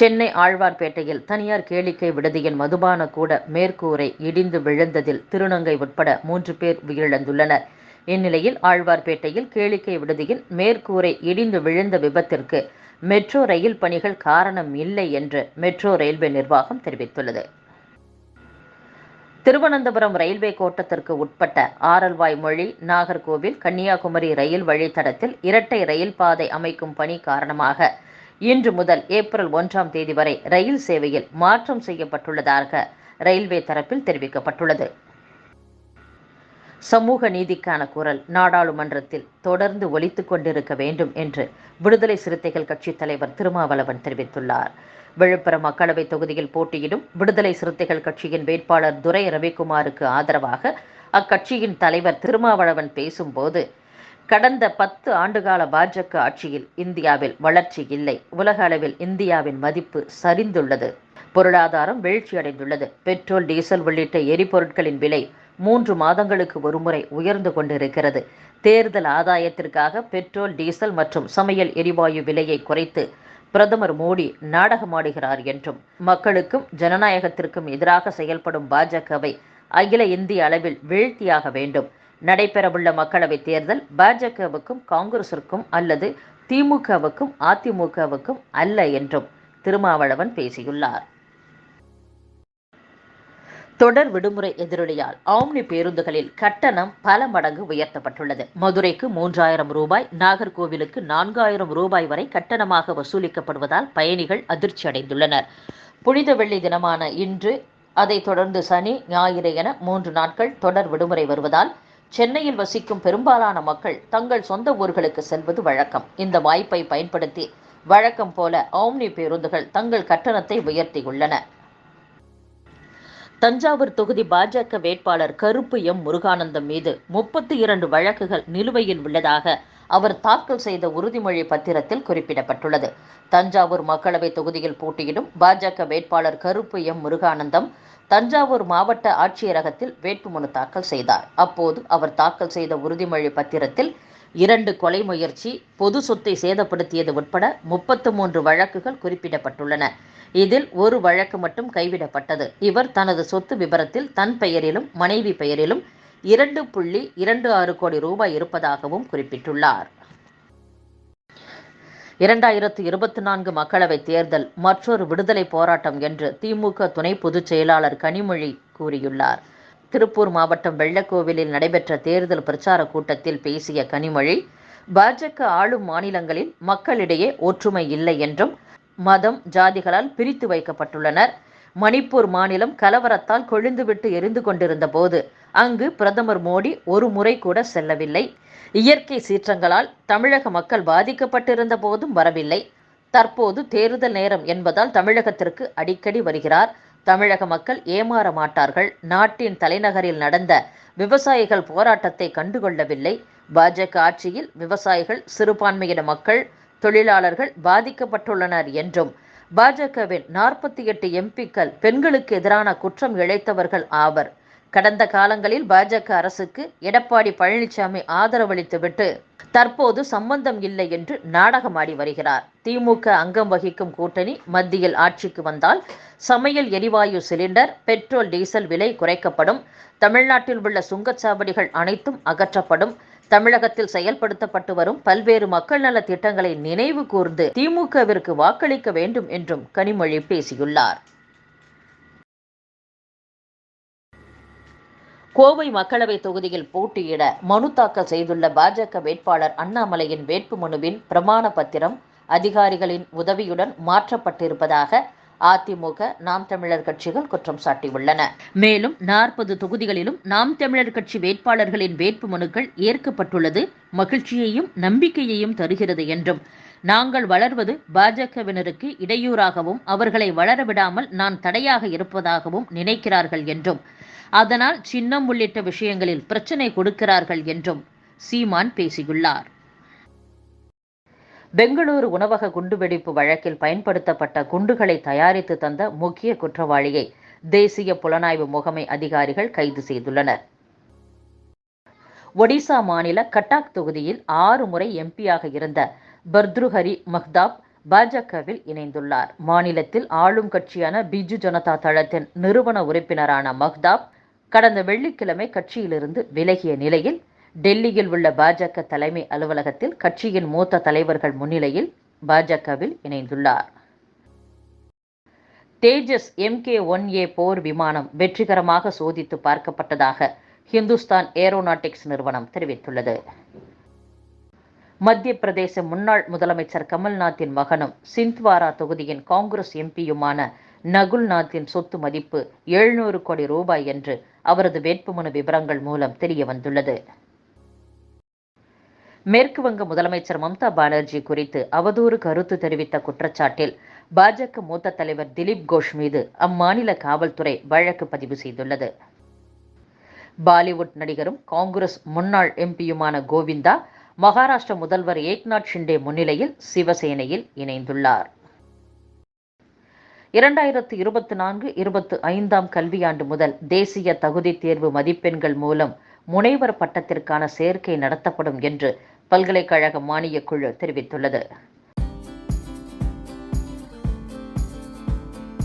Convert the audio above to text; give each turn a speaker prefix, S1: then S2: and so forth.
S1: சென்னை ஆழ்வார்பேட்டையில் தனியார் கேளிக்கை விடுதியின் மதுபான கூட மேற்கூரை இடிந்து விழுந்ததில் திருநங்கை உட்பட மூன்று பேர் உயிரிழந்துள்ளனர். இந்நிலையில் ஆழ்வார்பேட்டையில் கேளிக்கை விடுதியின் மேற்கூரை இடிந்து விழுந்த விபத்திற்கு மெட்ரோ ரயில் பணிகள் காரணம் இல்லை என்று மெட்ரோ ரயில்வே நிர்வாகம் தெரிவித்துள்ளது. திருவனந்தபுரம் ரயில்வே கோட்டத்திற்கு உட்பட்ட ஆரல்வாய் மொழி நாகர்கோவில் கன்னியாகுமரி ரயில் வழித்தடத்தில் இரட்டை ரயில் பாதை அமைக்கும் பணி காரணமாக இன்று முதல் ஏப்ரல் ஒன்றாம் தேதி வரை ரயில் சேவையில் மாற்றம் செய்யப்பட்டுள்ளதாக ரயில்வே தரப்பில் தெரிவிக்கப்பட்டுள்ளது. சமூக நீதிக்கான குரல் நாடாளுமன்றத்தில் தொடர்ந்து ஒலித்துக் கொண்டிருக்க வேண்டும் என்று விடுதலை சிறுத்தைகள் கட்சித் தலைவர் திருமாவளவன் தெரிவித்துள்ளார். விழுப்புரம் மக்களவைத் தொகுதியில் போட்டியிடும் விடுதலை சிறுத்தைகள் கட்சியின் வேட்பாளர் துரை ரவிக்குமாருக்கு ஆதரவாக அக்கட்சியின் தலைவர் திருமாவளவன் பேசும்போது கடந்த பத்து ஆண்டுகால பாஜக ஆட்சியில் இந்தியாவில் வளர்ச்சி இல்லை. உலக அளவில் இந்தியாவின் மதிப்பு சரிந்துள்ளது. பொருளாதாரம் வீழ்ச்சியடைந்துள்ளது. பெட்ரோல் டீசல் உள்ளிட்ட எரிபொருட்களின் விலை மூன்று மாதங்களுக்கு ஒருமுறை உயர்ந்து கொண்டிருக்கிறது. தேர்தல் ஆதாயத்திற்காக பெட்ரோல் டீசல் மற்றும் சமையல் எரிவாயு விலையை குறைத்து பிரதமர் மோடி நாடகமாடுகிறார் என்றும் மக்களுக்கும் ஜனநாயகத்திற்கும் எதிராக செயல்படும் பாஜகவை அகில இந்திய அளவில் வீழ்த்தியாக வேண்டும் நடைபெறவுள்ள மக்களவைத் தேர்தல் பாஜகவுக்கும் காங்கிரசிற்கும் அல்லது திமுகவுக்கும் அதிமுகவுக்கும் அல்ல என்றும் திருமாவளவன் பேசியுள்ளார். தொடர் விடுமுறை எதிரொலியால் ஆம்னி பேருந்துகளில் கட்டணம் பல மடங்கு உயர்த்தப்பட்டுள்ளது. மதுரைக்கு மூன்றாயிரம் ரூபாய் நாகர்கோவிலுக்கு நான்காயிரம் ரூபாய் வரை கட்டணமாக வசூலிக்கப்படுவதால் பயணிகள் அதிர்ச்சி அடைந்துள்ளனர். புனித வெள்ளி தினமான இன்று அதைத் தொடர்ந்து சனி ஞாயிறு என மூன்று நாட்கள் தொடர் விடுமுறை வருவதால் சென்னையில் வசிக்கும் பெரும்பாலான மக்கள் தங்கள் சொந்த ஊர்களுக்கு செல்வது வழக்கம். இந்த வாய்ப்பை பயன்படுத்தி வழக்கம் போல ஆம்னி பேருந்துகள் தங்கள் கட்டணத்தை உயர்த்தியுள்ளன. தஞ்சாவூர் தொகுதி பாஜக வேட்பாளர் கருப்பு எம் முருகானந்தம் மீது முப்பத்தி இரண்டு வழக்குகள் நிலுவையில் உள்ளதாக அவர் தாக்கல் செய்த உறுதிமொழி பத்திரத்தில் குறிப்பிடப்பட்டுள்ளது. தஞ்சாவூர் மக்களவை தொகுதியில் போட்டியிடும் பாஜக வேட்பாளர் கருப்பு எம் முருகானந்தம் தஞ்சாவூர் மாவட்ட ஆட்சியரகத்தில் வேட்புமனு தாக்கல் செய்தார். அப்போது அவர் தாக்கல் செய்த உறுதிமொழி பத்திரத்தில் இரண்டு கொலை முயற்சி பொது சொத்தை சேதப்படுத்தியது உட்பட முப்பத்து மூன்று வழக்குகள் குறிப்பிடப்பட்டுள்ளன. இதில் ஒரு வழக்கு மட்டும் கைவிடப்பட்டது. இவர் தனது சொத்து விபரத்தில் தன் பெயரிலும் மனைவி பெயரிலும் இரண்டு புள்ளி இரண்டு ஆறு கோடி ரூபாய் இருப்பதாகவும் குறிப்பிட்டுள்ளார். இரண்டாயிரத்து இருபத்தி நான்கு மக்களவைத் தேர்தல் மற்றொரு விடுதலை போராட்டம் என்று திமுக துணை பொதுச் செயலாளர் கனிமொழி கூறியுள்ளார். திருப்பூர் மாவட்டம் வெள்ளக்கோவிலில் நடைபெற்ற தேர்தல் பிரச்சார கூட்டத்தில் பேசிய கனிமொழி பாஜக ஆளும் மாநிலங்களில் மக்களிடையே ஒற்றுமை இல்லை என்றும் மதம் ஜாதிகளால் பிரித்து வைக்கப்பட்டுள்ளனர். மணிப்பூர் மாநிலம் கலவரத்தால் கொழுந்துவிட்டு எரிந்து கொண்டிருந்த போது அங்கு பிரதமர் மோடி ஒரு முறை கூட செல்லவில்லை. இயற்கை சீற்றங்களால் தமிழக மக்கள் பாதிக்கப்பட்டிருந்த போதும் வரவில்லை. தற்போது தேர்தல் நேரம் என்பதால் தமிழகத்திற்கு அடிக்கடி வருகிறார். தமிழக மக்கள் ஏமாற மாட்டார்கள். நாட்டின் தலைநகரில் நடந்த விவசாயிகள் போராட்டத்தை கண்டுகொள்ளவில்லை. பாஜக ஆட்சியில் விவசாயிகள் சிறுபான்மையின மக்கள் தொழிலாளர்கள் பாதிக்கப்பட்டுள்ளனர் என்றும் பாஜகவின் நாற்பத்தி எட்டு எம்பிக்கள் பெண்களுக்கு எதிரான குற்றம் இழைத்தவர்கள் ஆவர். கடந்த காலங்களில் பாஜக அரசுக்கு எடப்பாடி பழனிசாமி ஆதரவளித்துவிட்டு தற்போது சம்பந்தம் இல்லை என்று நாடகமாடி வருகிறார். திமுக அங்கம் வகிக்கும் கூட்டணி மத்தியில் ஆட்சிக்கு வந்தால் சமையல் எரிவாயு சிலிண்டர் பெட்ரோல் டீசல் விலை குறைக்கப்படும். தமிழ்நாட்டில் உள்ள சுங்கச்சாவடிகள் அனைத்தும் அகற்றப்படும். தமிழகத்தில் செயல்படுத்தப்பட்டு வரும் பல்வேறு மக்கள் நல திட்டங்களை நினைவு கூர்ந்து திமுகவிற்கு வாக்களிக்க வேண்டும் என்றும் கனிமொழி பேசியுள்ளார். கோவை மக்களவை தொகுதியில் போட்டியிட மனு தாக்கல் செய்துள்ள பாஜக வேட்பாளர் அண்ணாமலையின் வேட்புமனுவின் பிரமாண பத்திரம் அதிகாரிகளின் உதவியுடன் மாற்றப்பட்டிருப்பதாக அதிமுக நாம் தமிழர் கட்சிகள் குற்றம் சாட்டியுள்ளன. மேலும் நாற்பது தொகுதிகளிலும் நாம் தமிழர் கட்சி வேட்பாளர்களின் வேட்புமனுக்கள் ஏற்கப்பட்டுள்ளது. மகிழ்ச்சியையும் நம்பிக்கையையும் தருகிறது என்றும். நாங்கள் வளர்வது பாஜகவினருக்கு இடையூறாகவும் அவர்களை வளரவிடாமல் நான் தடையாக இருப்பதாகவும் நினைக்கிறார்கள் என்றும். அதனால் சின்னம் உள்ளிட்ட விஷயங்களில் பிரச்சனை கொடுக்கிறார்கள் என்றும் சீமான் பேசியுள்ளார். பெங்களூரு உணவக குண்டுவெடிப்பு வழக்கில் பயன்படுத்தப்பட்ட குண்டுகளை தயாரித்து தந்த முக்கிய குற்றவாளியை தேசிய புலனாய்வு முகமை அதிகாரிகள் கைது செய்துள்ளனர். ஒடிசா மாநில கட்டாக் தொகுதியில் ஆறு முறை எம்பியாக இருந்த பர்த்ருஹரி மஹ்தாப் பாஜகவில் இணைந்துள்ளார். மாநிலத்தில் ஆளும் கட்சியான பிஜு ஜனதா தளத்தின் நிறுவன உறுப்பினரான மஹ்தாப் கடந்த வெள்ளிக்கிழமை கட்சியிலிருந்து விலகிய நிலையில் டெல்லியில் உள்ள பாஜக தலைமை அலுவலகத்தில் கட்சியின் மூத்த தலைவர்கள் முன்னிலையில் பாஜகவில் இணைந்துள்ளார். தேஜஸ் எம்கே ஒன் ஏ போர் விமானம் வெற்றிகரமாக சோதித்து பார்க்கப்பட்டதாக ஹிந்துஸ்தான் ஏரோநாட்டிக்ஸ் நிறுவனம் தெரிவித்துள்ளது. மத்திய பிரதேச முன்னாள் முதலமைச்சர் கமல்நாத்தின் மகனும் சிந்த்வாரா தொகுதியின் காங்கிரஸ் எம்பியுமான நகுல்நாத்தின் சொத்து மதிப்பு எழுநூறு கோடி ரூபாய் என்று அவரது வேட்புமனு விவரங்கள் மூலம் தெரிய வந்துள்ளது மேற்கு வங்க முதலமைச்சர் மம்தா பானர்ஜி குறித்து அவதூறு கருத்து தெரிவித்த குற்றச்சாட்டில் பாஜக மூத்த தலைவர் திலீப் கோஷ் மீது அம்மாநில காவல்துறை வழக்கு பதிவு செய்துள்ளது. பாலிவுட் நடிகரும் காங்கிரஸ் முன்னாள் எம்பியுமான கோவிந்தா மகாராஷ்டிர முதல்வர் ஏக்நாத் ஷிண்டே முன்னிலையில் சிவசேனையில் இணைந்துள்ளார். இரண்டாயிரத்து இருபத்தி நான்கு இருபத்தி ஐந்தாம் கல்வியாண்டு முதல் தேசிய தகுதி தேர்வு மதிப்பெண்கள் மூலம் முனைவர் பட்டத்திற்கான சேர்க்கை நடத்தப்படும் என்று பல்கலைக்கழக மானியக் குழு தெரிவித்துள்ளது.